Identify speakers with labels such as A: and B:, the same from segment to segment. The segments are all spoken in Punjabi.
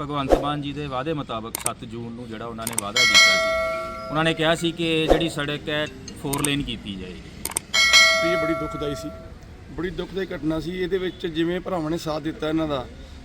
A: ਭਗਵੰਤ ਮਾਨ ਜੀ ਦੇ ਵਾਅਦੇ ਮੁਤਾਬਕ 7 ਜੂਨ ਨੂੰ ਜਿਹੜਾ ਉਹਨਾਂ ਨੇ ਵਾਅਦਾ ਕੀਤਾ ਸੀ ਉਹਨਾਂ ਨੇ ਕਿਹਾ ਸੀ ਕਿ ਜਿਹੜੀ ਸੜਕ ਹੈ 4 ਲੇਨ ਕੀਤੀ ਜਾਏਗੀ।
B: ਤੇ ਇਹ ਬੜੀ ਦੁਖਦਾਈ ਸੀ। ਬੜੀ ਦੁਖਦਾਈ ਘਟਨਾ ਸੀ। ਇਹਦੇ ਵਿੱਚ ਜਿਵੇਂ ਭਰਾਵਾਂ ਨੇ ਸਾਥ ਦਿੱਤਾ ਇਹਨਾਂ ਦਾ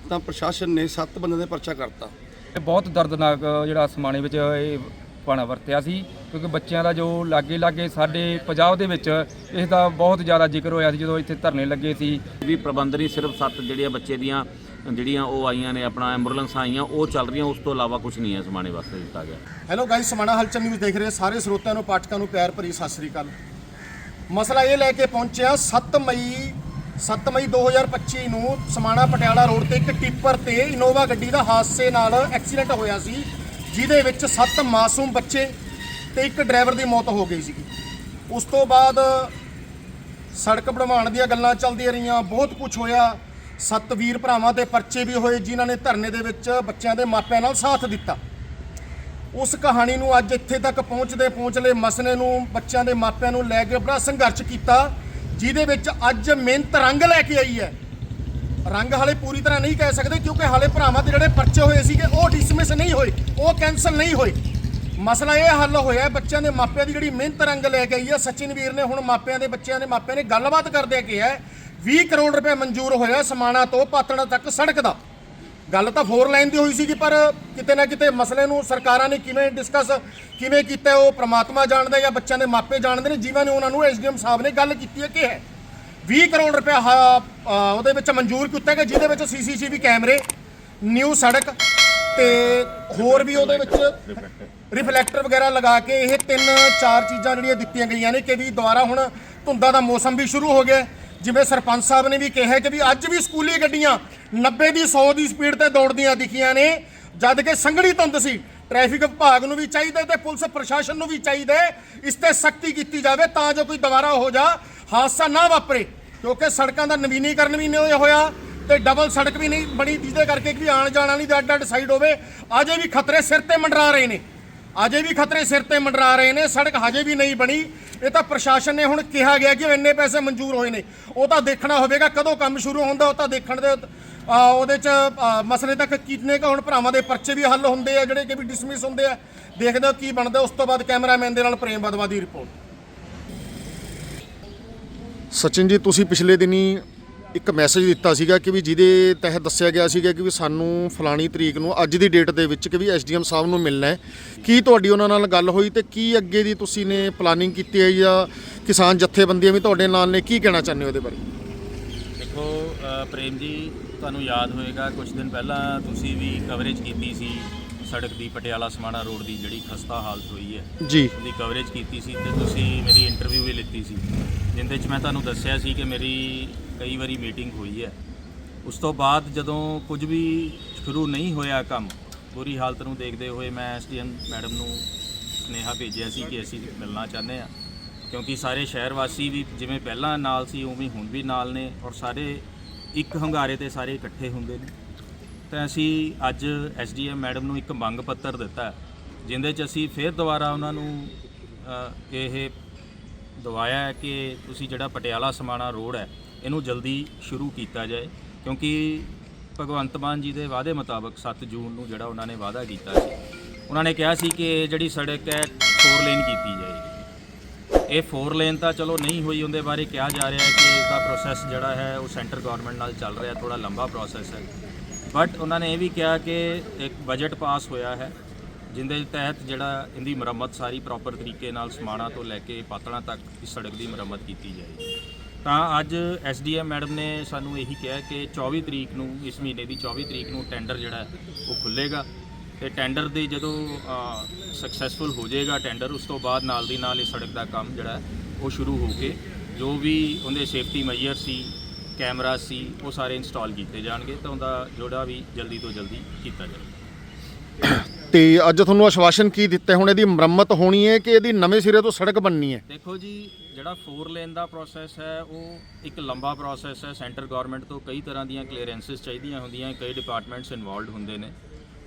B: ਤਾਂ ਪ੍ਰਸ਼ਾਸਨ ਨੇ 7 ਬੰਦਿਆਂ ਦੇ ਪਰਚਾ ਕਰਤਾ।
C: ਇਹ ਬਹੁਤ ਦਰਦਨਾਕ ਜਿਹੜਾ ਸਮਾਣੇ ਵਿੱਚ ਇਹ ਪਾਣਾ ਵਰਤਿਆ ਸੀ ਕਿਉਂਕਿ ਬੱਚਿਆਂ ਦਾ ਜੋ ਲਾਗੇ ਲਾਗੇ ਸਾਡੇ ਪੰਜਾਬ ਦੇ ਵਿੱਚ ਇਸ ਦਾ ਬਹੁਤ ਜ਼ਿਆਦਾ ਜ਼ਿਕਰ ਹੋਇਆ ਸੀ ਜਦੋਂ ਇੱਥੇ ਧਰਨੇ ਲੱਗੇ ਸੀ।
D: ਵੀ ਪ੍ਰਬੰਧ ਨਹੀਂ ਸਿਰਫ ਸੱਤ ਜਿਹੜੀਆਂ ਬੱਚੇ ਦੀਆਂ ਜਿਹੜੀਆਂ ਉਹ ਆਈਆਂ ਨੇ, ਆਪਣਾ ਐਂਬੂਲੈਂਸ ਆਈਆਂ, ਉਹ ਚੱਲ ਰਹੀਆਂ, ਉਸ ਤੋਂ ਇਲਾਵਾ ਕੁਝ ਨਹੀਂ ਹੈ ਸਮਾਣੇ ਵਾਸਤੇ ਦਿੱਤਾ ਗਿਆ।
E: ਹੈਲੋ ਗਾਇਸ ਸਮਾਣਾ ਹਲਚਲ ਨਿਊਜ਼ ਦੇਖ ਰਹੇ ਸਾਰੇ ਸਰੋਤਿਆਂ ਨੂੰ, ਪਾਠਕਾਂ ਨੂੰ ਪਿਆਰ ਭਰੀ ਸਤਿ ਸ੍ਰੀ ਅਕਾਲ। ਮਸਲਾ ਇਹ ਲੈ ਕੇ ਪਹੁੰਚਿਆ 7 ਮਈ 7 ਮਈ 2025 ਨੂੰ ਸਮਾਣਾ ਪਟਿਆਲਾ ਰੋਡ ਤੇ ਇੱਕ ਟਿੱਪਰ ਤੇ ਇਨੋਵਾ ਗੱਡੀ ਦਾ ਹਾਦਸੇ ਨਾਲ ਐਕਸੀਡੈਂਟ ਹੋਇਆ ਸੀ, ਜਿਹਦੇ ਵਿੱਚ 7 ਮਾਸੂਮ ਬੱਚੇ ਤੇ ਇੱਕ ਡਰਾਈਵਰ ਦੀ ਮੌਤ ਹੋ ਗਈ ਸੀ ਉਸ ਤੋਂ ਬਾਅਦ ਸੜਕ ਬਣਵਾਉਣ ਦੀਆਂ ਗੱਲਾਂ ਚੱਲਦੀਆਂ ਰਹੀਆਂ, ਬਹੁਤ ਕੁਝ ਹੋਇਆ। ਸੱਤ ਵੀਰ ਭਰਾਵਾਂ ਦੇ ਪਰਚੇ ਵੀ ਹੋਏ ਜਿਨ੍ਹਾਂ ਨੇ ਧਰਨੇ ਦੇ ਵਿੱਚ ਬੱਚਿਆਂ ਦੇ ਮਾਪਿਆਂ ਨਾਲ ਸਾਥ ਦਿੱਤਾ। ਉਸ ਕਹਾਣੀ ਨੂੰ ਅੱਜ ਇੱਥੇ ਤੱਕ ਪਹੁੰਚਦੇ ਪਹੁੰਚਲੇ ਮਸਲੇ ਨੂੰ ਬੱਚਿਆਂ ਦੇ ਮਾਪਿਆਂ ਨੂੰ ਲੈ ਕੇ ਬੜਾ ਸੰਘਰਸ਼ ਕੀਤਾ, ਜਿਹਦੇ ਵਿੱਚ ਅੱਜ ਮਿਹਨਤ ਰੰਗ ਲੈ ਕੇ ਆਈ ਹੈ। ਰੰਗ ਹਾਲੇ ਪੂਰੀ ਤਰ੍ਹਾਂ ਨਹੀਂ ਕਹਿ ਸਕਦੇ ਕਿਉਂਕਿ ਹਾਲੇ ਭਰਾਵਾਂ ਦੇ ਜਿਹੜੇ ਪਰਚੇ ਹੋਏ ਸੀਗੇ, ਉਹ ਡਿਸਮਿਸ ਨਹੀਂ ਹੋਏ, ਉਹ ਕੈਨਸਲ ਨਹੀਂ ਹੋਏ। ਮਸਲਾ ਇਹ ਹੱਲ ਹੋਇਆ, ਬੱਚਿਆਂ ਦੇ ਮਾਪਿਆਂ ਦੀ ਜਿਹੜੀ ਮਿਹਨਤ ਰੰਗ ਲੈ ਕੇ ਆਈ ਹੈ, ਸਚਿਨ ਵੀਰ ਨੇ ਹੁਣ ਮਾਪਿਆਂ ਦੇ ਬੱਚਿਆਂ ਦੇ ਮਾਪਿਆਂ ਨੇ ਗੱਲਬਾਤ ਕਰਦਿਆਂ ਕਿਹਾ 20 ਕਰੋੜ ਰੁਪਏ ਮਨਜ਼ੂਰ ਹੋਇਆ ਸਮਾਣਾ ਤੋਂ ਪਾਤੜਾ ਤੱਕ ਸੜਕ ਦਾ। ਗੱਲ ਤਾਂ ਫੋਰ ਲਾਈਨ ਦੀ ਹੋਈ ਸੀਗੀ, ਪਰ ਕਿਤੇ ਨਾ ਕਿਤੇ ਮਸਲੇ ਨੂੰ ਸਰਕਾਰਾਂ ਨੇ ਕਿਵੇਂ ਡਿਸਕਸ ਕਿਵੇਂ ਕੀਤਾ, ਉਹ ਪ੍ਰਮਾਤਮਾ ਜਾਣਦਾ ਜਾਂ ਬੱਚਿਆਂ ਦੇ ਮਾਪੇ ਜਾਣਦੇ ਨੇ ਜਿਵੇਂ ਨੇ ਉਹਨਾਂ ਨੂੰ ਐਸਡੀਐਮ ਸਾਹਿਬ ਨੇ ਗੱਲ ਕੀਤੀ ਹੈ ਕਿ ਹੈ। 20 ਕਰੋੜ ਰੁਪਏ ਹਾ- ਉਹਦੇ ਵਿੱਚ ਮਨਜ਼ੂਰ ਕੀਤਾ ਗਿਆ, ਜਿਹਦੇ ਵਿੱਚ ਸੀਸੀਟੀਵੀ ਕੈਮਰੇ ਨਿਊ ਸੜਕ ਤੇ ਹੋਰ ਵੀ ਉਹਦੇ ਵਿੱਚ ਰਿਫਲੈਕਟਰ ਵਗੈਰਾ ਲਗਾ ਕੇ ਇਹ ਤਿੰਨ ਚਾਰ ਚੀਜ਼ਾਂ ਜਿਹੜੀਆਂ ਦਿੱਤੀਆਂ ਗਈਆਂ ਨੇ ਕਿ ਵੀ ਦੁਬਾਰਾ ਹੁਣ ਧੁੰਦਾਂ ਦਾ ਮੌਸਮ ਵੀ ਸ਼ੁਰੂ ਹੋ ਗਿਆ ਜਿਵੇਂ ਸਰਪੰਚ ਸਾਹਿਬ ਨੇ ਵੀ ਕਿਹਾ ਕਿ ਵੀ ਅੱਜ ਵੀ ਸਕੂਲੀ ਗੱਡੀਆਂ 90 ਦੀ 100 ਦੀ ਸਪੀਡ ਤੇ ਦੌੜਦੀਆਂ ਦਿਖੀਆਂ ਨੇ। ਜਦ ਕਿ ਸੰਘਣੀ ਧੁੰਦ ਸੀ, ਟ੍ਰੈਫਿਕ ਵਿਭਾਗ ਨੂੰ ਵੀ ਚਾਹੀਦਾ ਤੇ ਪੁਲਿਸ ਪ੍ਰਸ਼ਾਸਨ ਨੂੰ ਵੀ ਚਾਹੀਦਾ ਇਸ ਤੇ ਸਖਤੀ ਕੀਤੀ ਜਾਵੇ ਤਾਂ ਜੋ ਕੋਈ ਦੁਬਾਰਾ ਹੋ ਜਾ, ਹਾਦਸਾ ਨਾ ਵਾਪਰੇ। ਕਿਉਂਕਿ ਸੜਕਾਂ ਦਾ ਨਵੀਨੀਕਰਨ ਵੀ ਨਹੀਂ ਹੋਇਆ ਤੇ ਡਬਲ ਸੜਕ ਵੀ ਨਹੀਂ ਬਣੀ, ਜਿਹਦੇ ਕਰਕੇ ਕਿ ਆਣ ਜਾਣ ਵਾਲੀ ਦਾ ਅੱਡ ਅੱਡ ਸਾਈਡ ਹੋਵੇ। ਅਜੇ ਵੀ ਖਤਰੇ ਸਿਰ ਤੇ ਮੰਡਰਾ ਰਹੇ ਨੇ। ਅਜੇ ਵੀ ਖਤਰੇ ਸਿਰ ਤੇ ਮੰਡਰਾ ਰਹੇ ਨੇ, ਸੜਕ ਹਜੇ ਵੀ ਨਹੀਂ ਬਣੀ। ਇਹ ਤਾਂ ਪ੍ਰਸ਼ਾਸਨ ਨੇ ਹੁਣ ਕਿਹਾ ਗਿਆ ਕਿ ਇੰਨੇ ਪੈਸੇ ਮਨਜ਼ੂਰ ਹੋਏ ਨੇ। ਉਹ ਤਾਂ ਦੇਖਣਾ ਹੋਵੇਗਾ ਕਦੋਂ ਕੰਮ ਸ਼ੁਰੂ ਹੁੰਦਾ, ਉਹ ਤਾਂ ਦੇਖਣ ਦੇ ਉਹਦੇ ਚ ਮਸਲੇ ਤੱਕ ਕਿਤਨੇ ਕੁ ਹੁਣ ਭਰਾਵਾਂ ਦੇ ਪਰਚੇ ਵੀ ਹੱਲ ਹੁੰਦੇ ਆ, ਜਿਹੜੇ ਕਿ ਵੀ ਡਿਸਮਿਸ ਹੁੰਦੇ ਆ। ਦੇਖਦੇ ਹੋ ਕੀ ਬਣਦਾ, ਉਸ ਤੋਂ ਬਾਅਦ ਕੈਮਰਾਮੈਨ ਦੇ ਨਾਲ ਪ੍ਰੇਮ ਬਦਵਾ ਦੀ ਰਿਪੋਰਟ।
F: ਸਚਿਨ ਜੀ, ਤੁਸੀਂ ਪਿਛਲੇ ਦਿਨੀ ਇੱਕ ਮੈਸੇਜ ਦਿੱਤਾ ਸੀਗਾ ਕਿ ਵੀ ਜਿਹਦੇ ਤਹਿਤ ਦੱਸਿਆ ਗਿਆ ਸੀਗਾ ਕਿ ਵੀ ਸਾਨੂੰ ਫਲਾਣੀ ਤਰੀਕ ਨੂੰ ਅੱਜ ਦੀ ਡੇਟ ਦੇ ਵਿੱਚ ਕਿ ਵੀ ਐਸਡੀਐਮ ਸਾਹਿਬ ਨੂੰ ਮਿਲਣਾ ਹੈ। ਕੀ ਤੁਹਾਡੀ ਉਹਨਾਂ ਨਾਲ ਗੱਲ ਹੋਈ ਤੇ ਕੀ ਅੱਗੇ ਦੀ ਤੁਸੀਂ ਨੇ ਪਲਾਨਿੰਗ ਕੀਤੀ ਹੈ ਜਾਂ ਕਿਸਾਨ ਜਥੇਬੰਦੀਆਂ ਵੀ ਤੁਹਾਡੇ ਨਾਲ ਨੇ? ਕੀ ਕਹਿਣਾ ਚਾਹੁੰਦੇ ਹੋ ਉਹਦੇ ਬਾਰੇ?
A: ਦੇਖੋ ਪ੍ਰੇਮ ਜੀ ਤੁਹਾਨੂੰ ਯਾਦ ਹੋਏਗਾ ਕੁਝ ਦਿਨ ਪਹਿਲਾਂ ਤੁਸੀਂ ਵੀ ਕਵਰੇਜ ਕੀਤੀ ਸੀ ਸੜਕ ਦੀ ਪਟਿਆਲਾ ਸਮਾਣਾ ਰੋਡ ਦੀ ਜਿਹੜੀ ਖਸਤਾ ਹਾਲਤ ਹੋਈ ਹੈ।
F: ਜੀ।
A: ਉਹਦੀ ਕਵਰੇਜ ਕੀਤੀ ਸੀ ਤੇ ਤੁਸੀਂ ਮੇਰੀ ਇੰਟਰਵਿਊ ਵੀ ਲਿੱਤੀ ਸੀ ਜਿੰਦੇ ਵਿੱਚ ਮੈਂ ਤੁਹਾਨੂੰ ਦੱਸਿਆ ਸੀ ਕਿ ਮੇਰੀ ਕਈ ਵਾਰੀ ਮੀਟਿੰਗ ਹੋਈ ਹੈ। ਉਸ ਤੋਂ ਬਾਅਦ ਜਦੋਂ ਕੁਝ ਵੀ ਸ਼ੁਰੂ ਨਹੀਂ ਹੋਇਆ ਕੰਮ ਬੁਰੀ ਹਾਲਤ ਨੂੰ ਦੇਖਦੇ ਹੋਏ ਮੈਂ ਐਸਡੀਐਮ ਮੈਡਮ ਨੂੰ ਸੁਨੇਹਾ ਭੇਜਿਆ ਸੀ ਕਿ ਅਸੀਂ ਮਿਲਣਾ ਚਾਹੁੰਦੇ ਹਾਂ। ਕਿਉਂਕਿ ਸਾਰੇ ਸ਼ਹਿਰ ਵਾਸੀ ਵੀ ਜਿਵੇਂ ਪਹਿਲਾਂ ਨਾਲ ਸੀ ਉਵੇਂ ਹੁਣ ਵੀ ਨਾਲ ਨੇ ਔਰ ਸਾਰੇ ਇੱਕ ਹੰਗਾਰੇ ਤੇ ਸਾਰੇ ਇਕੱਠੇ ਹੁੰਦੇ ਨੇ। ਤਾਂ ਅਸੀਂ ਅੱਜ ਐਸਡੀਐਮ ਮੈਡਮ ਨੂੰ ਇੱਕ ਮੰਗ ਪੱਤਰ ਦਿੱਤਾ ਹੈ, ਜਿਹਦੇ 'ਚ ਅਸੀਂ ਫਿਰ ਦੁਬਾਰਾ ਉਹਨਾਂ ਨੂੰ ਇਹ ਦਵਾਇਆ ਕਿ ਤੁਸੀਂ ਜਿਹੜਾ ਪਟਿਆਲਾ ਸਮਾਣਾ ਰੋਡ ਹੈ ਇਹਨੂੰ ਜਲਦੀ ਸ਼ੁਰੂ ਕੀਤਾ ਜਾਏ, ਕਿਉਂਕਿ ਭਗਵੰਤ ਮਾਨ ਜੀ ਦੇ ਵਾਅਦੇ ਮੁਤਾਬਕ 7 ਜੂਨ ਨੂੰ ਜਿਹੜਾ ਉਹਨਾਂ ਨੇ ਵਾਅਦਾ ਕੀਤਾ ਸੀ, ਉਹਨਾਂ ਨੇ ਕਿਹਾ ਸੀ ਕਿ ਇਹ ਜਿਹੜੀ ਸੜਕ ਹੈ 4 ਲੇਨ ਕੀਤੀ ਜਾਏਗੀ। ਇਹ 4 ਲੇਨ ਤਾਂ ਚਲੋ ਨਹੀਂ ਹੋਈ, ਉਹਦੇ ਬਾਰੇ ਕਿਹਾ ਜਾ ਰਿਹਾ ਹੈ ਕਿ ਇਸ ਦਾ ਪ੍ਰੋਸੈਸ ਜਿਹੜਾ ਹੈ, ਉਹ ਸੈਂਟਰ ਗਵਰਨਮੈਂਟ ਨਾਲ ਚੱਲ ਰਿਹਾ ਥੋੜਾ ਲੰਬਾ ਪ੍ਰੋਸੈਸ ਹੈ। ਬਟ ਉਹਨਾਂ ਨੇ ਇਹ ਵੀ ਕਿਹਾ ਕਿ ਇੱਕ ਬਜਟ ਪਾਸ ਹੋਇਆ ਹੈ, ਜਿੰਦੇ ਤਹਿਤ ਜਿਹੜਾ ਇਹਦੀ ਮੁਰੰਮਤ ਸਾਰੀ ਪ੍ਰੋਪਰ ਤਰੀਕੇ ਨਾਲ ਸਮਾਣਾ ਤੋਂ ਲੈ ਕੇ ਪਾਤਣਾ ਤੱਕ ਇਸ ਸੜਕ ਦੀ ਮੁਰੰਮਤ ਕੀਤੀ ਜਾਏਗੀ। ਤਾਂ ਅੱਜ ਐਸਡੀਐਮ ਮੈਡਮ ਨੇ ਸਾਨੂੰ ਇਹੀ ਕਿਹਾ ਕਿ 24 ਤਰੀਕ ਨੂੰ, ਇਸ ਮਹੀਨੇ ਦੀ 24 ਤਰੀਕ ਨੂੰ ਟੈਂਡਰ ਜਿਹੜਾ ਉਹ ਖੁੱਲੇਗਾ ਤੇ ਟੈਂਡਰ ਦੇ ਜਦੋਂ ਸਕਸੈਸਫੁਲ ਹੋ ਜਾਏਗਾ ਟੈਂਡਰ, ਉਸ ਤੋਂ ਬਾਅਦ ਨਾਲ ਦੀ ਨਾਲ ਇਹ ਸੜਕ ਦਾ ਕੰਮ ਜਿਹੜਾ ਉਹ ਸ਼ੁਰੂ ਹੋ ਕੇ ਜੋ ਵੀ ਉਹਦੇ ਸੇਫਟੀ ਮੈਜਰ ਸੀ ਕੈਮਰਾ ਸੀ, ਉਹ ਸਾਰੇ ਇੰਸਟਾਲ ਕੀਤੇ ਜਾਣਗੇ ਤਾਂ ਉਹਦਾ ਜੋੜਾ ਵੀ ਜਲਦੀ ਤੋਂ ਜਲਦੀ ਕੀਤਾ ਜਾਏਗਾ।
F: ਤੇ ਅੱਜ ਤੁਹਾਨੂੰ ਆਸ਼ਵਾਸਨ ਕੀ ਦਿੱਤਾ? ਹੁਣ ਇਹਦੀ ਮੁਰੰਮਤ ਹੋਣੀ ਹੈ ਕਿ ਇਹਦੀ ਨਵੇਂ ਸਿਰੇ ਤੋਂ ਸੜਕ ਬਣਨੀ ਹੈ?
A: ਦੇਖੋ ਜੀ, ਜਿਹੜਾ 4 ਲੇਨ ਦਾ ਪ੍ਰੋਸੈਸ ਹੈ, ਉਹ ਇੱਕ ਲੰਬਾ ਪ੍ਰੋਸੈਸ ਹੈ। ਸੈਂਟਰ ਗਵਰਨਮੈਂਟ ਤੋਂ ਕਈ ਤਰ੍ਹਾਂ ਦੀਆਂ ਕਲੀਅਰੈਂਸਸ ਚਾਹੀਦੀਆਂ ਹੁੰਦੀਆਂ ਕਈ ਡਿਪਾਰਟਮੈਂਟਸ ਇਨਵੋਲਵਡ ਹੁੰਦੇ ਨੇ।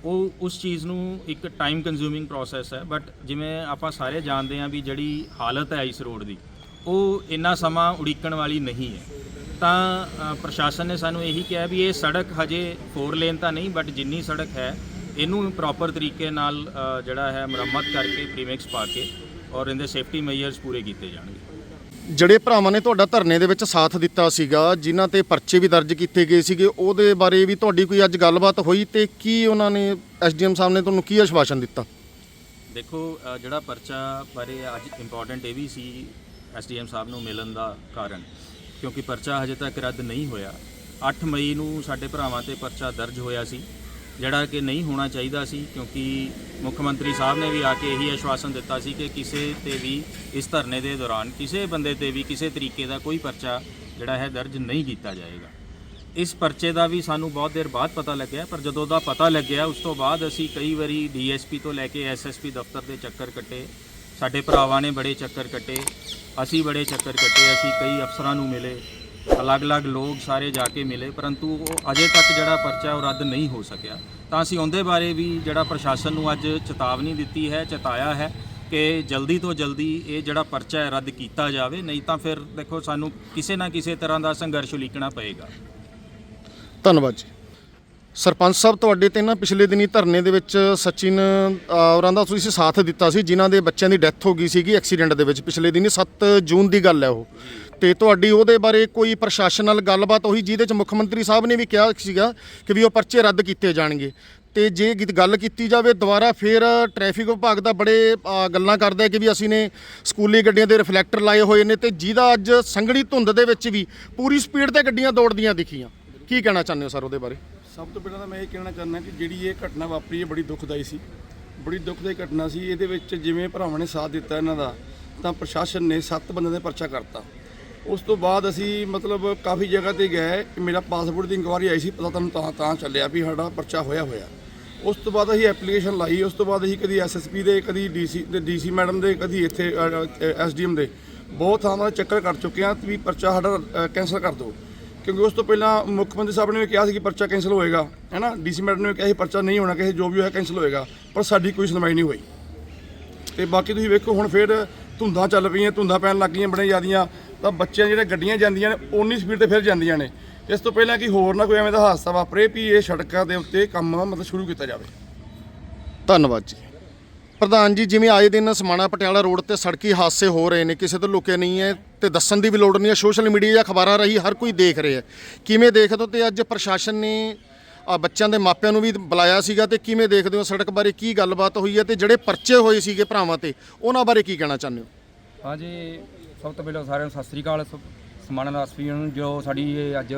A: ਉਹ ਉਸ ਚੀਜ਼ ਨੂੰ ਇੱਕ ਟਾਈਮ ਕੰਜ਼ਿਊਮਿੰਗ ਪ੍ਰੋਸੈਸ ਹੈ। ਬਟ ਜਿਵੇਂ ਆਪਾਂ ਸਾਰੇ ਜਾਣਦੇ ਹਾਂ ਵੀ ਜਿਹੜੀ ਹਾਲਤ ਹੈ ਇਸ ਰੋਡ ਦੀ, ਉਹ ਇੰਨਾ ਸਮਾਂ ਉਡੀਕਣ ਵਾਲੀ ਨਹੀਂ ਹੈ। ਤਾਂ ਪ੍ਰਸ਼ਾਸਨ ਨੇ ਸਾਨੂੰ ਇਹੀ ਕਿਹਾ ਵੀ ਇਹ ਸੜਕ ਹਜੇ 4 ਲੇਨ ਤਾਂ ਨਹੀਂ ਬਟ ਜਿੰਨੀ ਸੜਕ ਹੈ ਇਹਨੂੰ ਪ੍ਰੋਪਰ ਤਰੀਕੇ ਨਾਲ ਜਿਹੜਾ ਹੈ ਮੁਰੰਮਤ ਕਰਕੇ ਪ੍ਰੀਮਿਕਸ ਪਾ ਕੇ ਔਰ ਇਹਦੇ ਸੇਫਟੀ ਮੈਜਰਸ ਪੂਰੇ ਕੀਤੇ ਜਾਣਗੇ।
E: ਜਿਹੜੇ ਭਰਾਵਾਂ ਨੇ ਤੁਹਾਡਾ ਧਰਨੇ ਦੇ ਵਿੱਚ ਸਾਥ ਦਿੱਤਾ ਸੀਗਾ ਜਿਨ੍ਹਾਂ ਤੇ ਪਰਚੇ ਵੀ ਦਰਜ ਕੀਤੇ ਗਏ ਸੀਗੇ ਉਹਦੇ ਬਾਰੇ ਵੀ ਤੁਹਾਡੀ ਕੋਈ ਅੱਜ ਗੱਲਬਾਤ ਹੋਈ ਤੇ ਕੀ ਉਹਨਾਂ ਨੇ ਐਸਡੀਐਮ ਸਾਹਿਬ ਨੇ ਤੁਹਾਨੂੰ ਕੀ ਆਸ਼ਵਾਸਨ ਦਿੱਤਾ?
A: ਦੇਖੋ ਜਿਹੜਾ ਪਰਚਾ ਬਾਰੇ ਅੱਜ ਇੰਪੋਰਟੈਂਟ ਇਹ ਵੀ ਸੀ ਐਸਡੀਐਮ ਸਾਹਿਬ ਨੂੰ ਮਿਲਣ ਦਾ ਕਾਰਨ ਕਿਉਂਕਿ ਪਰਚਾ ਹਜੇ ਤੱਕ ਰੱਦ ਨਹੀਂ ਹੋਇਆ। 8 ਮਈ ਨੂੰ ਸਾਡੇ ਭਰਾਵਾਂ ਤੇ ਪਰਚਾ ਦਰਜ ਹੋਇਆ ਸੀ। ਜਿਹੜਾ ਕਿ ਨਹੀਂ ਹੋਣਾ ਚਾਹੀਦਾ ਸੀ, ਕਿਉਂਕਿ ਮੁੱਖ ਮੰਤਰੀ ਸਾਹਿਬ ਨੇ ਵੀ ਆ ਕੇ ਇਹੀ ਆਸ਼ਵਾਸਨ ਦਿੱਤਾ ਸੀ ਕਿ ਕਿਸੇ ਤੇ ਵੀ ਇਸ ਧਰਨੇ ਦੇ ਦੌਰਾਨ ਕਿਸੇ ਬੰਦੇ ਤੇ ਵੀ ਕਿਸੇ ਤਰੀਕੇ ਦਾ ਕੋਈ ਪਰਚਾ ਜਿਹੜਾ ਹੈ ਦਰਜ ਨਹੀਂ ਕੀਤਾ ਜਾਏਗਾ। ਇਸ ਪਰਚੇ ਦਾ ਵੀ ਸਾਨੂੰ ਬਹੁਤ ਦੇਰ ਬਾਅਦ ਪਤਾ ਲੱਗਿਆ, ਪਰ ਜਦੋਂ ਦਾ ਪਤਾ ਲੱਗਿਆ, ਉਸ ਤੋਂ ਬਾਅਦ ਅਸੀਂ ਕਈ ਵਾਰੀ ਡੀਐਸਪੀ ਤੋਂ ਲੈ ਕੇ ਐਸਐਸਪੀ ਦਫ਼ਤਰ ਦੇ ਚੱਕਰ ਕੱਟੇ, ਸਾਡੇ ਭਰਾਵਾਂ ਨੇ ਬੜੇ ਚੱਕਰ ਕੱਟੇ, ਅਸੀਂ ਬੜੇ ਚੱਕਰ ਕੱਟੇ, ਅਸੀਂ ਕਈ ਅਫਸਰਾਂ ਨੂੰ ਮਿਲੇ ਅਲੱਗ-ਅਲੱਗ ਲੋਕ ਸਾਰੇ ਜਾ ਕੇ ਮਿਲੇ, ਪਰੰਤੂ ਉਹ ਅਜੇ ਤੱਕ ਜਿਹੜਾ ਪਰਚਾ ਉਹ ਰੱਦ ਨਹੀਂ ਹੋ ਸਕਿਆ। ਤਾਂ ਅਸੀਂ ਉਹਦੇ ਬਾਰੇ ਵੀ ਜਿਹੜਾ ਪ੍ਰਸ਼ਾਸਨ ਨੂੰ ਅੱਜ ਚੇਤਾਵਨੀ ਦਿੱਤੀ ਹੈ, ਚੇਤਾਇਆ ਹੈ ਕਿ ਜਲਦੀ ਤੋਂ ਜਲਦੀ ਇਹ ਜਿਹੜਾ ਪਰਚਾ ਹੈ ਰੱਦ ਕੀਤਾ ਜਾਵੇ, ਨਹੀਂ ਤਾਂ ਫਿਰ ਦੇਖੋ ਸਾਨੂੰ ਕਿਸੇ ਨਾ ਕਿਸੇ ਤਰ੍ਹਾਂ ਦਾ ਸੰਘਰਸ਼ ਉਲੀਕਣਾ ਪਏਗਾ।
E: ਧੰਨਵਾਦ ਜੀ। ਸਰਪੰਚ ਸਾਹਿਬ, ਤੁਹਾਡੇ ਤੇ ਨਾ ਪਿਛਲੇ ਦਿਨੀ ਧਰਨੇ ਦੇ ਵਿੱਚ ਸਚਿਨ ਔਰਾਂ ਦਾ ਤੁਸੀਂ ਸਾਥ ਦਿੱਤਾ ਸੀ, ਜਿਨ੍ਹਾਂ ਦੇ ਬੱਚਿਆਂ ਦੀ ਡੈਥ ਹੋ ਗਈ ਸੀਗੀ ਐਕਸੀਡੈਂਟ ਦੇ ਵਿੱਚ। ਪਿਛਲੇ ਦਿਨੀ 7 ਜੂਨ ਦੀ ਗੱਲ ਹੈ ਉਹ। ਤੇ ਤੁਹਾਡੀ ਉਹਦੇ ਬਾਰੇ ਕੋਈ ਪ੍ਰਸ਼ਾਸਨ ਨਾਲ ਗੱਲਬਾਤ ਹੋਈ ਜਿਹਦੇ ਚ ਮੁੱਖ ਮੰਤਰੀ ਸਾਹਿਬ ਨੇ ਵੀ ਕਿਹਾ ਸੀਗਾ ਕਿ ਵੀ ਉਹ ਪਰਚੇ ਰੱਦ ਕੀਤੇ ਜਾਣਗੇ। ਤੇ ਜੇ ਗੀ- ਗੱਲ ਕੀਤੀ ਜਾਵੇ ਦੁਬਾਰਾ ਫੇਰ ਟ੍ਰੈਫਿਕ ਵਿਭਾਗ ਦਾ ਬੜੇ ਅਹ, ਗੱਲਾਂ ਕਰਦਾ ਹੈ ਕਿ ਵੀ ਅਸੀਂ ਨੇ ਸਕੂਲੀ ਗੱਡੀਆਂ ਦੇ ਰਿਫਲੈਕਟਰ ਲਾਏ ਹੋਏ ਨੇ ਤੇ ਜਿਹਦਾ ਅੱਜ ਸੰਘਣੀ ਧੁੰਦ ਦੇ ਵਿੱਚ ਵੀ ਪੂਰੀ ਸਪੀਡ ਤੇ ਗੱਡੀਆਂ ਦੌੜਦੀਆਂ ਦਿਖੀਆਂ। ਕੀ ਕਹਿਣਾ ਚਾਹੁੰਦੇ ਹੋ ਸਰ ਉਹਦੇ ਬਾਰੇ?
B: ਸਭ ਤੋਂ ਪਹਿਲਾਂ ਤਾਂ ਮੈਂ ਇਹ ਕਹਿਣਾ ਚਾਹੁੰਦਾ ਕਿ ਜਿਹੜੀ ਇਹ ਘਟਨਾ ਵਾਪਰੀ ਹੈ ਬੜੀ ਦੁਖਦਾਈ ਸੀ। ਬੜੀ ਦੁਖਦਾਈ ਘਟਨਾ ਸੀ। ਇਹਦੇ ਵਿੱਚ ਜਿਵੇਂ ਭਰਾਵਾਂ ਨੇ ਸਾਥ ਦਿੱਤਾ ਇਹਨਾਂ ਦਾ ਤਾਂ ਪ੍ਰਸ਼ਾਸਨ ਨੇ 7 ਬੰਦਿਆਂ ਦੇ ਪਰਚਾ ਕਰਤਾ। ਉਸ ਤੋਂ ਬਾਅਦ ਅਸੀਂ ਮਤਲਬ ਕਾਫੀ ਜਗ੍ਹਾ ਤੇ ਗਏ ਕਿ ਮੇਰਾ ਪਾਸਪੋਰਟ ਦੀ ਇਨਕੁਆਰੀ ਆਈ ਸੀ, ਪਤਾ ਤੁਹਾਨੂੰ ਤਾਂ ਤਾਂ ਚੱਲਿਆ ਵੀ ਸਾਡਾ ਪਰਚਾ ਹੋਇਆ ਹੋਇਆ। ਉਸ ਤੋਂ ਬਾਅਦ ਅਸੀਂ ਐਪਲੀਕੇਸ਼ਨ ਲਾਈ, ਉਸ ਤੋਂ ਬਾਅਦ ਅਸੀਂ ਕਦੀ ਐਸਐਸਪੀ ਦੇ, ਕਦੀ ਡੀਸੀ ਦੇ ਡੀਸੀ ਮੈਡਮ ਦੇ, ਕਦੀ ਇੱਥੇ ਐਸਡੀਐਮ ਦੇ। ਬਹੁਤ ਥਾਵਾਂ ਤੇ ਚੱਕਰ ਕਰ ਚੁੱਕੇ ਹਾਂ ਵੀ ਪਰਚਾ ਸਾਡਾ ਕੈਂਸਲ ਕਰ ਦਿਓ। ਕਿਉਂਕਿ ਉਸ ਤੋਂ ਪਹਿਲਾਂ ਮੁੱਖ ਮੰਤਰੀ ਸਾਹਿਬ ਨੇ ਵੀ ਕਿਹਾ ਸੀ ਕਿ ਪਰਚਾ ਕੈਂਸਲ ਹੋਏਗਾ, ਹੈਨਾ? ਡੀਸੀ ਮੈਡਮ ਨੇ ਵੀ ਕਿਹਾ ਸੀ ਪਰਚਾ ਨਹੀਂ ਹੋਣਾ, ਕਿਸੇ ਜੋ ਵੀ ਹੋਇਆ ਕੈਂਸਲ ਹੋਏਗਾ, ਪਰ ਸਾਡੀ ਕੋਈ ਸੁਣਵਾਈ ਨਹੀਂ ਹੋਈ। ਤੇ ਬਾਕੀ ਤੁਸੀਂ ਵੇਖੋ, ਹੁਣ ਫਿਰ ਧੁੰਦਾਂ ਚੱਲ ਪਈਆਂ, ਧੁੰਦਾਂ ਪੈਣ ਲੱਗ ਗਈਆਂ ਬੜੇ ਜ਼ਿਆਦੀਆਂ ਤਾਂ ਬੱਚਿਆਂ ਜਿਹੜੇ ਗੱਡੀਆਂ ਜਾਂਦੀਆਂ ਨੇ ਓਨੀ ਸਪੀਡ ਤੇ ਫਿਰ ਜਾਂਦੀਆਂ ਨੇ। ਇਸ ਤੋਂ ਪਹਿਲਾਂ ਕਿ ਹੋਰ ਨਾ ਕੋਈ ਐਵੇਂ ਦਾ ਹਾਦਸਾ ਵਾਪਰੇ ਵੀ ਇਹ ਸੜਕਾਂ ਦੇ ਉੱਤੇ ਕੰਮ ਮਤਲਬ ਸ਼ੁਰੂ ਕੀਤਾ ਜਾਵੇ।
E: ਧੰਨਵਾਦ ਜੀ। ਪ੍ਰਧਾਨ ਜੀ ਜਿਵੇਂ ਆਏ ਦਿਨ ਸਮਾਣਾ ਪਟਿਆਲਾ ਰੋਡ ਤੇ ਸੜਕੀ ਹਾਦਸੇ ਹੋ ਰਹੇ ਨੇ ਕਿਸੇ ਤੋਂ ਲੁਕਿਆ ਨਹੀਂ ਹੈ ਤੇ ਦੱਸਣ ਦੀ ਵੀ ਲੋੜ ਨਹੀਂ ਹੈ। ਸੋਸ਼ਲ ਮੀਡੀਆ ਜਾਂ ਅਖਬਾਰਾਂ ਰਾਹੀਂ ਹਰ ਕੋਈ ਦੇਖ ਰਿਹਾ ਹੈ। ਕਿਵੇਂ ਦੇਖਦੇ ਹੋ ਤੇ ਅੱਜ ਪ੍ਰਸ਼ਾਸਨ ਨੇ ਆ ਬੱਚਿਆਂ ਦੇ ਮਾਪਿਆਂ ਨੂੰ ਵੀ ਬੁਲਾਇਆ ਸੀਗਾ ਤੇ ਕਿਵੇਂ ਦੇਖਦੇ ਹੋ ਸੜਕ ਬਾਰੇ ਕੀ ਗੱਲਬਾਤ ਹੋਈ ਹੈ ਤੇ ਜਿਹੜੇ ਪਰਚੇ ਹੋਏ ਸੀਗੇ ਭਰਾਵਾਂ ਤੇ ਉਹਨਾਂ ਬਾਰੇ ਕੀ ਕਹਿਣਾ ਚਾਹੁੰਦੇ ਹੋ?
C: ਹਾਂਜੀ ਸਭ ਤੋਂ ਪਹਿਲਾਂ ਸਾਰਿਆਂ ਨੂੰ ਸਤਿ ਸ੍ਰੀ ਅਕਾਲ ਸ- ਸਮਾਣਾ ਵਾਸੀਆਂ ਨੂੰ ਜੋ ਸਾਡੀ ਇਹ ਅੱਜ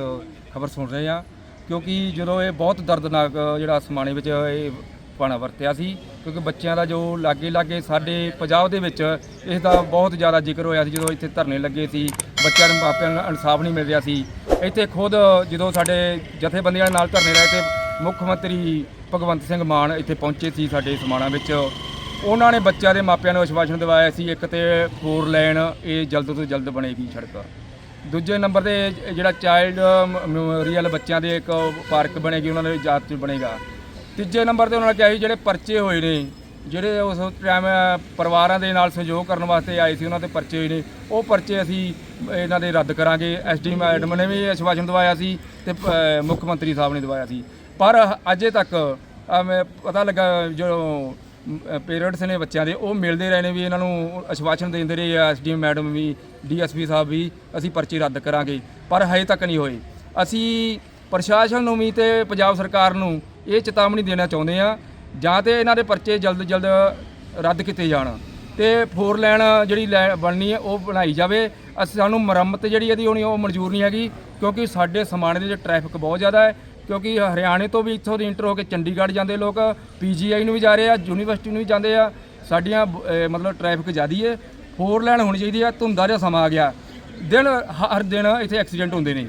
C: ਖਬਰ ਸੁਣ ਰਹੇ ਆ ਕਿਉਂਕਿ ਜਦੋਂ ਇਹ ਬਹੁਤ ਦਰਦਨਾਕ ਜਿਹੜਾ ਸਮਾਣੇ ਵਿੱਚ ਇਹ ਪਾਣਾ ਵਰਤਿਆ ਸੀ, ਕਿਉਂਕਿ ਬੱਚਿਆਂ ਦਾ ਜੋ ਲਾਗੇ ਲਾਗੇ ਸਾਡੇ ਪੰਜਾਬ ਦੇ ਵਿੱਚ ਇਸ ਦਾ ਬਹੁਤ ਜ਼ਿਆਦਾ ਜ਼ਿਕਰ ਹੋਇਆ ਸੀ, ਜਦੋਂ ਇੱਥੇ ਧਰਨੇ ਲੱਗੇ ਸੀ, ਬੱਚਿਆਂ ਨੂੰ ਮਾਪਿਆਂ ਨੂੰ ਇਨਸਾਫ ਨਹੀਂ ਮਿਲ ਰਿਹਾ ਸੀ। ਇੱਥੇ ਖੁਦ ਜਦੋਂ ਸਾਡੇ ਜਥੇਬੰਦੀਆਂ ਨਾਲ ਧਰਨੇ ਲਾਏ ਤੇ ਮੁੱਖ ਮੰਤਰੀ ਭਗਵੰਤ ਸਿੰਘ ਮਾਨ ਇੱਥੇ ਪਹੁੰਚੇ ਸੀ ਸਾਡੇ ਸਮਾਣਾ ਵਿੱਚ ਉਹਨਾਂ ਨੇ ਬੱਚਿਆਂ ਦੇ ਮਾਪਿਆਂ ਨੂੰ ਆਸ਼ਵਾਸਨ ਦਿਵਾਇਆ ਸੀ, ਇੱਕ ਤੇ ਫੋਰ ਲਾਈਨ ਇਹ ਜਲਦ ਤੋਂ ਜਲਦ ਬਣੇਗੀ ਸੜਕ। ਦੂਜੇ ਨੰਬਰ ਤੇ ਜਿਹੜਾ ਚਾਈਲਡ ਮੈਮੋਰੀਅਲ ਬੱਚਿਆਂ ਦੇ ਇੱਕ ਪਾਰਕ ਬਣੇਗੀ, ਉਹਨਾਂ ਦੇ ਯਾਦ 'ਚ ਬਣੇਗਾ। ਤੀਜੇ ਨੰਬਰ ਤੇ ਉਹਨਾਂ ਨੇ ਕਿਹਾ ਸੀ, ਜਿਹੜੇ ਪਰਚੇ ਹੋਏ ਨੇ, ਜਿਹੜੇ ਉਸ ਟਾਈਮ ਪਰਿਵਾਰਾਂ ਦੇ ਨਾਲ ਸਹਿਯੋਗ ਕਰਨ ਵਾਸਤੇ ਆਏ ਸੀ, ਉਹਨਾਂ ਤੇ ਪਰਚੇ ਹੋਏ ਨੇ, ਉਹ ਪਰਚੇ ਅਸੀਂ ਇਹਨਾਂ ਦੇ ਰੱਦ ਕਰਾਂਗੇ। ਐਸਡੀ ਮੈਡਮ ਨੇ ਵੀ ਆਸ਼ਵਾਸਨ ਦਵਾਇਆ ਸੀ ਤੇ ਮੁੱਖ ਮੰਤਰੀ ਸਾਹਿਬ ਨੇ ਦਵਾਇਆ ਸੀ। ਪਰ ਅਜੇ ਤੱਕ ਪਤਾ ਲੱਗਾ, ਜੋ ਪੇਰੈਂਟਸ ਨੇ ਬੱਚਿਆਂ ਦੇ ਉਹ ਮਿਲਦੇ ਰਹੇ ਨੇ ਵੀ ਇਹਨਾਂ ਨੂੰ ਅਸ਼ਵਾਸਨ ਦਿੰਦੇ ਰਹੇ ਐਸਡੀ ਮੈਡਮ ਵੀ, ਡੀਐਸਪੀ ਸਾਹਿਬ ਵੀ, ਅਸੀਂ ਪਰਚੇ ਰੱਦ ਕਰਾਂਗੇ। ਪਰ ਹਜੇ ਤੱਕ ਨਹੀਂ ਹੋਏ। ਅਸੀਂ ਪ੍ਰਸ਼ਾਸਨ ਨੂੰ ਵੀ ਤੇ ਪੰਜਾਬ ਸਰਕਾਰ ਨੂੰ ਇਹ ਚੇਤਾਵਨੀ ਦੇਣਾ ਚਾਹੁੰਦੇ ਆ ਜਾਂ ਤੇ ਇਹਨਾਂ ਦੇ ਪਰਚੇ ਜਲਦ ਜਲਦ ਰੱਦ ਕੀਤੇ ਜਾਣ। ਤੇ ਫੋਰ ਲਾਈਨ ਜਿਹੜੀ ਲੈ- ਬਣਨੀ ਹੈ, ਉਹ ਬਣਾਈ ਜਾਵੇ। ਅਸੀਂ, ਸਾਨੂੰ ਮੁਰੰਮਤ ਜਿਹੜੀ ਇਹਦੀ ਹੋਣੀ, ਉਹ ਮਨਜ਼ੂਰ ਨਹੀਂ ਹੈਗੀ, ਕਿਉਂਕਿ ਸਾਡੇ ਸਮਾਣੇ ਦੇ ਵਿੱਚ ਟ੍ਰੈਫਿਕ ਬਹੁਤ ਜ਼ਿਆਦਾ ਹੈ। ਕਿਉਂਕਿ ਹਰਿਆਣੇ ਤੋਂ ਵੀ ਇੱਥੋਂ ਦੀ ਇੰਟਰ ਹੋ ਕੇ ਚੰਡੀਗੜ੍ਹ ਜਾਂਦੇ ਲੋਕ ਪੀਜੀਆਈ ਨੂੰ ਵੀ ਜਾ ਰਹੇ ਆ ਯੂਨੀਵਰਸਿਟੀ ਨੂੰ ਵੀ ਜਾਂਦੇ ਆ। ਸਾਡੀਆਂ ਅਹ, ਮਤਲਬ ਟ੍ਰੈਫਿਕ ਜ਼ਿਆਦੀ ਹੈ ਫੋਰ ਲਾਈਨ ਹੋਣੀ ਚਾਹੀਦੀ ਆ ਧੁੰਦਾ ਜਿਹਾ ਸਮਾਂ ਆ ਗਿਆ। ਦਿਨ ਹਰ ਦਿਨ ਇੱਥੇ ਐਕਸੀਡੈਂਟ ਹੁੰਦੇ ਨੇ।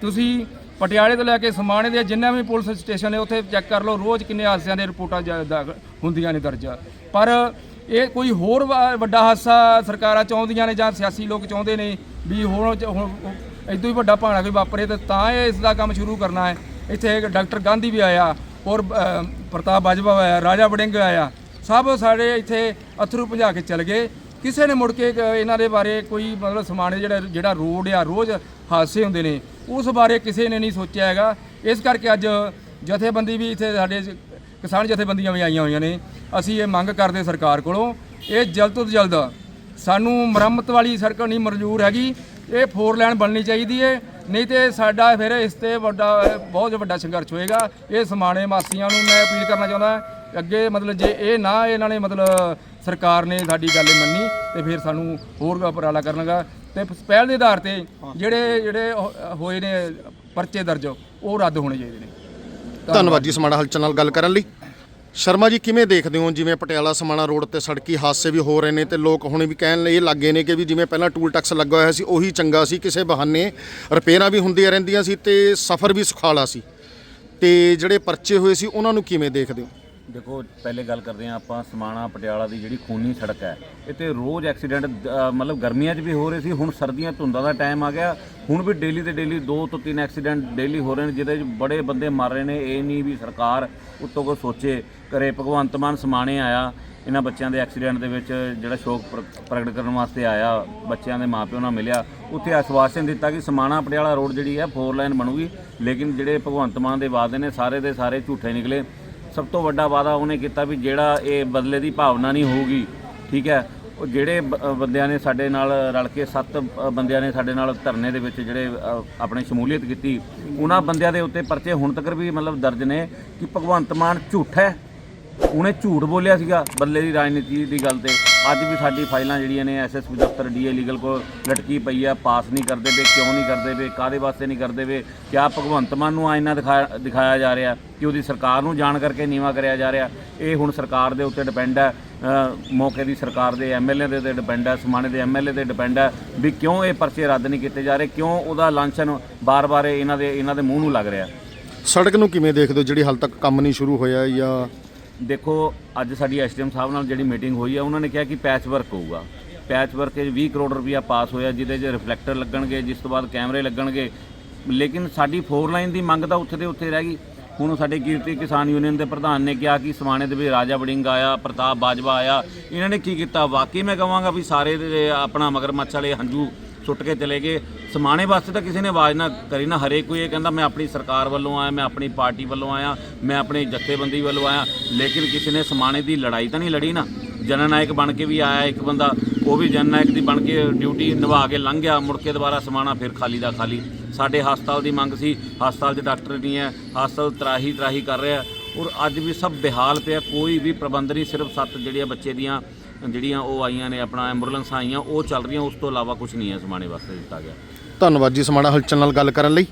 C: ਤੁਸੀਂ ਪਟਿਆਲੇ ਤੋਂ ਲੈ ਕੇ ਸਮਾਣੇ ਦੇ ਜਿੰਨਾ ਵੀ ਪੁਲਿਸ ਸਟੇਸ਼ਨ ਨੇ ਉੱਥੇ ਚੈੱਕ ਕਰ ਲਓ ਰੋਜ਼ ਕਿੰਨੇ ਹਾਦਸਿਆਂ ਦੇ ਰਿਪੋਰਟਾਂ ਜ- ਹੁੰਦੀਆਂ ਨੇ ਦਰਜ। ਪਰ ਇਹ ਕੋਈ ਹੋਰ ਵਾ- ਵੱਡਾ ਹਾਦਸਾ ਸਰਕਾਰਾਂ ਚਾਹੁੰਦੀਆਂ ਨੇ ਜਾਂ ਸਿਆਸੀ ਲੋਕ ਚਾਹੁੰਦੇ ਨੇ ਵੀ ਹੁਣ ਇਦੋਂ ਹੀ ਵੱਡਾ ਭਾਣਾ ਕੋਈ ਵਾਪਰੇ ਤੇ ਤਾਂ ਇਹ ਇਸ ਦਾ ਕੰਮ ਸ਼ੁਰੂ ਕਰਨਾ ਹੈ। ਇੱਥੇ ਡਾਕਟਰ ਗਾਂਧੀ ਵੀ ਆਇਆ, ਔਰ ਪ੍ਰਤਾਪ ਬਾਜਵਾ ਆਇਆ, ਰਾਜਾ ਵੜਿੰਗ ਆਇਆ, ਸਭ ਸਾਡੇ ਇੱਥੇ ਅਥਰੂ ਭਜਾ ਕੇ ਚਲ ਗਏ। ਕਿਸੇ ਨੇ ਮੁੜ ਕੇ ਇਹਨਾਂ ਦੇ ਬਾਰੇ ਕੋਈ ਮਤਲਬ ਸਮਾਣੇ ਜਿਹੜਾ ਜਿਹੜਾ ਰੋਡ ਆ ਰੋਜ਼ ਹਾਦਸੇ ਹੁੰਦੇ ਨੇ, ਉਸ ਬਾਰੇ ਕਿਸੇ ਨੇ ਨਹੀਂ ਸੋਚਿਆ ਹੈਗਾ। ਇਸ ਕਰਕੇ ਅੱਜ ਜਥੇਬੰਦੀ ਵੀ ਇੱਥੇ ਸਾਡੇ ਕਿਸਾਨ ਜਥੇਬੰਦੀਆਂ ਵੀ ਆਈਆਂ ਹੋਈਆਂ ਨੇ। ਅਸੀਂ ਇਹ ਮੰਗ ਕਰਦੇ ਸਰਕਾਰ ਕੋਲੋਂ, ਇਹ ਜਲਦ ਤੋਂ ਜਲਦ ਸਾਨੂੰ ਮੁਰੰਮਤ ਵਾਲੀ ਸੜਕ ਨਹੀਂ ਮਨਜ਼ੂਰ ਹੈਗੀ, ਇਹ ਫੋਰ ਲਾਈਨ ਬਣਨੀ ਚਾਹੀਦੀ ਹੈ ਨਹੀਂ ਤੇ ਸਾਡਾ ਫਿਰ ਇਸ ਤੇ ਵੱਡਾ ਬਹੁਤ ਵੱਡਾ ਸੰਘਰਸ਼ ਹੋਏਗਾ। ਇਹ ਸਮਾਣੇ ਵਾਸੀਆਂ ਨੂੰ ਮੈਂ ਅਪੀਲ ਕਰਨਾ ਚਾਹੁੰਦਾ ਅੱਗੇ ਮਤਲਬ ਜੇ ਇਹ ਨਾ ਇਹਨਾਂ ਨੇ ਮਤਲਬ ਸਰਕਾਰ ਨੇ ਸਾਡੀ ਗੱਲ ਮੰਨੀ ਤੇ ਫਿਰ ਸਾਨੂੰ ਹੋਰ ਉਪਰਾਲਾ ਕਰਨਗਾ। ਤੇ ਪਹਿਲ ਦੇ ਆਧਾਰ ਤੇ ਜਿਹੜੇ ਜਿਹੜੇ ਹੋਏ ਨੇ ਪਰਚੇ ਦਰਜ ਉਹ ਰੱਦ ਹੋਣੇ ਚਾਹੀਦੇ ਨੇ।
F: ਧੰਨਵਾਦ ਜੀ ਸਮਾਣਾ ਹਲਚਲ ਨਾਲ ਗੱਲ ਕਰਨ ਲਈ। ਸ਼ਰਮਾ ਜੀ, ਕਿਵੇਂ ਦੇਖਦੇ ਹੋ? ਜਿਵੇਂ ਪਟਿਆਲਾ ਸਮਾਣਾ ਰੋਡ ਤੇ ਸੜਕੀ ਹਾਦਸੇ ਵੀ ਹੋ ਰਹੇ ਨੇ ਤੇ ਲੋਕ ਹੁਣ ਵੀ ਕਹਿਣ ਲਈ ਲੱਗੇ ਨੇ ਕਿ ਵੀ ਜਿਵੇਂ ਪਹਿਲਾਂ ਟੂਲ ਟੈਕਸ ਲੱਗਾ ਹੋਇਆ ਸੀ, ਉਹੀ ਚੰਗਾ ਸੀ। ਕਿਸੇ ਬਹਾਨੇ ਰਿਪੇਅਰਾਂ ਵੀ ਹੁੰਦੀਆਂ ਰਹਿੰਦੀਆਂ ਸੀ ਤੇ ਸਫ਼ਰ ਵੀ ਸੁਖਾਲਾ ਸੀ। ਤੇ ਜਿਹੜੇ ਪਰਚੇ ਹੋਏ ਸੀ, ਉਹਨਾਂ ਨੂੰ ਕਿਵੇਂ ਦੇਖਦੇ ਹੋ?
D: ਦੇਖੋ, ਪਹਿਲੇ ਗੱਲ ਕਰਦੇ ਹਾਂ ਆਪਾਂ, ਸਮਾਣਾ, ਪਟਿਆਲਾ ਦੀ ਜਿਹੜੀ ਖੂਨੀ ਸੜਕ ਹੈ, ਇਹ ਤੇ ਰੋਜ਼ ਐਕਸੀਡੈਂਟ ਮਤਲਬ ਗਰਮੀਆਂ 'ਚ ਵੀ ਹੋ ਰਹੇ ਸੀ, ਹੁਣ ਸਰਦੀਆਂ ਧੁੰਦਾਂ ਦਾ ਟਾਈਮ ਆ ਗਿਆ। ਹੁਣ ਵੀ ਡੇਲੀ ਤੇ ਡੇਲੀ ਦੋ ਤੋਂ ਤਿੰਨ ਐਕਸੀਡੈਂਟ ਡੇਲੀ ਹੋ ਰਹੇ ਨੇ, ਜਿਹਦੇ 'ਚ ਬੜੇ ਬੰਦੇ ਮਰ ਰਹੇ ਨੇ, ਇਹ ਨਹੀਂ ਵੀ ਸਰਕਾਰ ਉੱਤੋਂ ਕੋ ਸੋਚੇ ਕਰੇ ਭਗਵੰਤ ਮਾਨ ਸਮਾਣੇ ਆਇਆ, ਇਹਨਾਂ ਬੱਚਿਆਂ ਦੇ ਐਕਸੀਡੈਂਟ ਦੇ ਵਿੱਚ ਜਿਹੜਾ ਸ਼ੋਕ ਪ੍ਰਗਟ ਕਰਨ ਵਾਸਤੇ ਆਇਆ, ਬੱਚਿਆਂ ਦੇ ਮਾਪਿਓ ਨਾਲ ਮਿਲਿਆ, ਉੱਥੇ ਆਸ਼ਵਾਸਨ ਦਿੱਤਾ ਕਿ ਸਮਾਣਾ ਪਟਿਆਲਾ ਰੋਡ ਜਿਹੜੀ ਹੈ ਫੋਰ ਲਾਈਨ ਬਣੂਗੀ, ਲੇਕਿਨ ਜਿਹੜੇ ਭਗਵੰਤ ਮਾਨ ਦੇ ਵਾਅਦੇ ਨੇ, ਸਾਰੇ ਦੇ ਸਾਰੇ ਝੂਠੇ ਨਿਕਲੇ। ਸਭ ਤੋਂ ਵੱਡਾ ਵਾਅਦਾ ਉਹਨੇ ਕੀਤਾ ਵੀ ਜਿਹੜਾ ਇਹ ਬਦਲੇ ਦੀ ਭਾਵਨਾ ਨਹੀਂ ਹੋਊਗੀ, ਠੀਕ ਹੈ? ਉਹ ਜਿਹੜੇ ਬ- ਬੰਦਿਆਂ ਨੇ ਸਾਡੇ ਨਾਲ ਰਲ ਕੇ, ਸੱਤ ਬੰਦਿਆਂ ਨੇ ਸਾਡੇ ਨਾਲ ਧਰਨੇ ਦੇ ਵਿੱਚ ਜਿਹੜੇ ਆਪਣੇ ਸ਼ਮੂਲੀਅਤ ਕੀਤੀ, ਉਹਨਾਂ ਬੰਦਿਆਂ ਦੇ ਉੱਤੇ ਪਰਚੇ ਹੁਣ ਤੱਕ ਵੀ ਮਤਲਬ ਦਰਜ ਨੇ ਕਿ ਭਗਵੰਤ ਮਾਨ ਝੂਠ ਹੈ। ਉਹਨੇ ਝੂਠ ਬੋਲਿਆ ਸੀਗਾ ਬੱਲੇ ਦੀ ਰਾਜਨੀਤੀ ਦੀ ਗੱਲ ਤੇ। ਅੱਜ ਵੀ ਸਾਡੀ ਫਾਈਲਾਂ ਜਿਹੜੀਆਂ ਨੇ ਐਸਐਸਪੀ ਦਫ਼ਤਰ ਡੀਏ ਲੀਗਲ ਕੋਲ ਲਟਕੀ ਪਈ ਆ, ਪਾਸ ਨਹੀਂ ਕਰਦੇ ਵੇ ਕਿਉਂ ਨਹੀਂ ਕਰਦੇ ਵੇ ਕਾਦੇ ਵਾਸਤੇ ਨਹੀਂ ਕਰਦੇ ਵੇ ਕਿਆ ਭਗਵੰਤ ਮਾਨ ਨੂੰ ਆਇਨਾ ਦਿਖਾਇਆ ਦਿਖਾਇਆ ਜਾ ਰਿਹਾ, ਕਿ ਉਹਦੀ ਸਰਕਾਰ ਨੂੰ ਜਾਣ ਕਰਕੇ ਨੀਵਾ ਕਰਿਆ ਜਾ ਰਿਹਾ। ਇਹ ਹੁਣ ਸਰਕਾਰ ਦੇ ਉੱਤੇ ਡਿਪੈਂਡ ਹੈ ਮੌਕੇ ਦੀ ਸਰਕਾਰ ਦੇ ਐਮਐਲਏ ਦੇ ਉੱਤੇ ਡਿਪੈਂਡ ਹੈ ਸਮਾਣੇ ਦੇ ਐਮਐਲਏ ਤੇ ਡਿਪੈਂਡ ਹੈ ਵੀ ਕਿਉਂ ਇਹ ਪਰਚੇ ਰੱਦ ਨਹੀਂ ਕੀਤੇ ਜਾ ਰਹੇ, ਕਿਉਂ ਉਹਦਾ ਲਾਂਛਨ ਬਾਰ-ਬਾਰ ਇਹਨਾਂ ਦੇ ਇਹਨਾਂ ਦੇ ਮੂੰਹ ਨੂੰ ਲੱਗ ਰਿਹਾ।
F: ਸੜਕ ਨੂੰ ਕਿਵੇਂ ਦੇਖਦੇ ਹੋ? ਜਿਹੜੀ ਹਾਲ ਤੱਕ ਕੰਮ ਨਹੀਂ ਸ਼ੁਰੂ ਹੋਇਆ ਜਾਂ
D: ਦੇਖੋ, ਅੱਜ ਸਾਡੀ ਐਸਡੀਐਮ ਸਾਹਿਬ ਨਾਲ ਜਿਹੜੀ ਮੀਟਿੰਗ ਹੋਈ ਆ, ਉਹਨਾਂ ਨੇ ਕਿਹਾ ਕਿ ਪੈਚ ਵਰਕ ਹੋਊਗਾ। ਪੈਚ ਵਰਕ 'ਚ 20 ਕਰੋੜ ਰੁਪਇਆ ਪਾਸ ਹੋਇਆ, ਜਿਹਦੇ 'ਚ ਰਿਫਲੈਕਟਰ ਲੱਗਣਗੇ, ਜਿਸ ਤੋਂ ਬਾਅਦ ਕੈਮਰੇ ਲੱਗਣਗੇ। ਲੇਕਿਨ ਸਾਡੀ ਫੋਰ ਲਾਈਨ ਦੀ ਮੰਗ ਤਾਂ ਉੱਥੇ ਦੇ ਉੱਥੇ ਰਹਿ ਗਈ। ਹੁਣ ਸਾਡੇ ਕੀਰਤੀ ਕਿਸਾਨ ਯੂਨੀਅਨ ਦੇ ਪ੍ਰਧਾਨ ਨੇ ਕਿਹਾ ਕਿ ਸਮਾਣੇ ਦੇ ਵਿੱਚ ਰਾਜਾ ਵੜਿੰਗ ਆਇਆ, ਪ੍ਰਤਾਪ ਬਾਜਵਾ ਆਇਆ। ਇਹਨਾਂ ਨੇ ਕੀ ਕੀਤਾ? ਵਾਕਈ ਮੈਂ ਕਹਾਂਗਾ ਵੀ ਸਾਰੇ ਆਪਣਾ ਮਗਰਮੱਛ ਵਾਲੇ ਹੰਝੂ ਸੁੱਟ ਕੇ ਚਲੇ ਗਏ। ਸਮਾਣੇ ਵਾਸਤੇ ਤਾਂ ਕਿਸੇ ਨੇ ਆਵਾਜ਼ ਨਾ ਕਰੀ ਨਾ। ਹਰੇਕ ਕੋਈ ਇਹ ਕਹਿੰਦਾ, ਮੈਂ ਆਪਣੀ ਸਰਕਾਰ ਵੱਲੋਂ ਆਇਆ, ਮੈਂ ਆਪਣੀ ਪਾਰਟੀ ਵੱਲੋਂ ਆਇਆ, ਮੈਂ ਆਪਣੀ ਜਥੇਬੰਦੀ ਵੱਲੋਂ ਆਇਆ। ਲੇਕਿਨ ਕਿਸੇ ਨੇ ਸਮਾਣੇ ਦੀ ਲੜਾਈ ਤਾਂ ਨਹੀਂ ਲੜੀ ਨਾ। ਜਨਨਾਇਕ ਬਣ ਕੇ ਵੀ ਆਇਆ ਇੱਕ ਬੰਦਾ। ਉਹ ਵੀ ਜਨਨਾਇਕ ਦੀ ਬਣ ਕੇ ਡਿਊਟੀ ਨਿਭਾ ਕੇ ਲੰਘ ਗਿਆ। ਮੁੜ ਕੇ ਦੁਬਾਰਾ ਸਮਾਣਾ ਫਿਰ ਖਾਲੀ ਦਾ ਖਾਲੀ। ਸਾਡੇ ਹਸਪਤਾਲ ਦੀ ਮੰਗ ਸੀ। ਹਸਪਤਾਲ 'ਚ ਡਾਕਟਰ ਨਹੀਂ ਹੈ। ਹਸਪਤਾਲ ਤਰਾਹੀ ਤਰਾਹੀ ਕਰ ਰਿਹਾ। ਔਰ ਅੱਜ ਵੀ ਸਭ ਬਿਹਾਲ ਪਿਆ। ਕੋਈ ਵੀ ਪ੍ਰਬੰਧ ਨਹੀਂ। ਸਿਰਫ ਸੱਤ ਜਿਹੜੀਆਂ ਬੱਚੇ ਦੀਆਂ ਜਿਹੜੀਆਂ ਉਹ ਆਈਆਂ ਨੇ, ਆਪਣਾ ਐਂਬੂਲੈਂਸਾਂ ਆਈਆਂ, ਉਹ ਚੱਲ ਰਹੀਆਂ, ਉਸ ਤੋਂ ਇਲਾਵਾ ਕੁਝ ਨਹੀਂ ਹੈ ਸਮਾਣੇ ਵਾਸਤੇ ਦਿੱਤਾ ਗਿਆ।
F: ਧੰਨਵਾਦ ਜੀ ਸਮਾਣਾ ਹਲਚਲ ਨਾਲ ਗੱਲ ਕਰਨ ਲਈ।